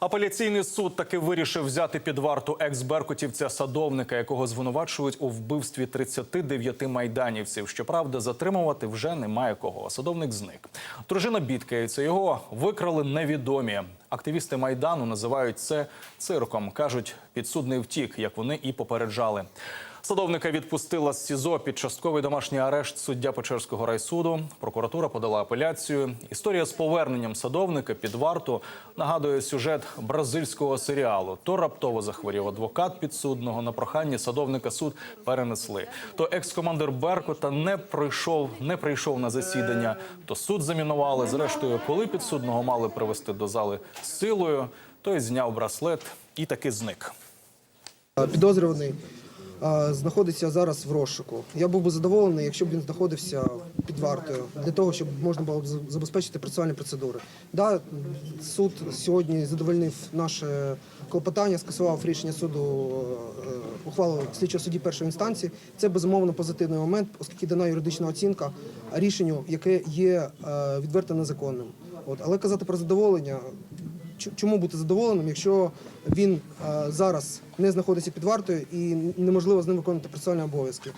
Апеляційний суд таки вирішив взяти під варту екс-беркутівця садовника, якого звинувачують у вбивстві 39 майданівців. Щоправда, затримувати вже немає кого. Садовник зник. Дружина бідкається. Його викрали невідомі. Активісти майдану називають це цирком. кажуть, підсудний втік, як вони і попереджали. Садовника відпустила з СІЗО під частковий домашній арешт суддя Печерського райсуду. Прокуратура подала апеляцію. Історія з поверненням садовника під варту нагадує сюжет бразильського серіалу. То раптово захворів адвокат підсудного. На прохання садовника суд перенесли. То екс-командир Беркута не прийшов, не прийшов на засідання. То суд замінували. Зрештою, коли підсудного мали привести до зали силою, той зняв браслет і таки зник. Підозрюваний знаходиться зараз в розшуку. Я був би задоволений, якщо б він знаходився під вартою для того, щоб можна було б забезпечити процесуальні процедури. Да, суд сьогодні задовольнив наше клопотання, скасував рішення суду е, ухвалу слідчого судді першої інстанції. Це безумовно позитивний момент, оскільки дана юридична оцінка рішенню, яке є е, відверто незаконним. От але казати про задоволення Чому бути задоволеним, якщо він е, зараз не знаходиться під вартою і неможливо з ним виконувати процесуальні обов'язки?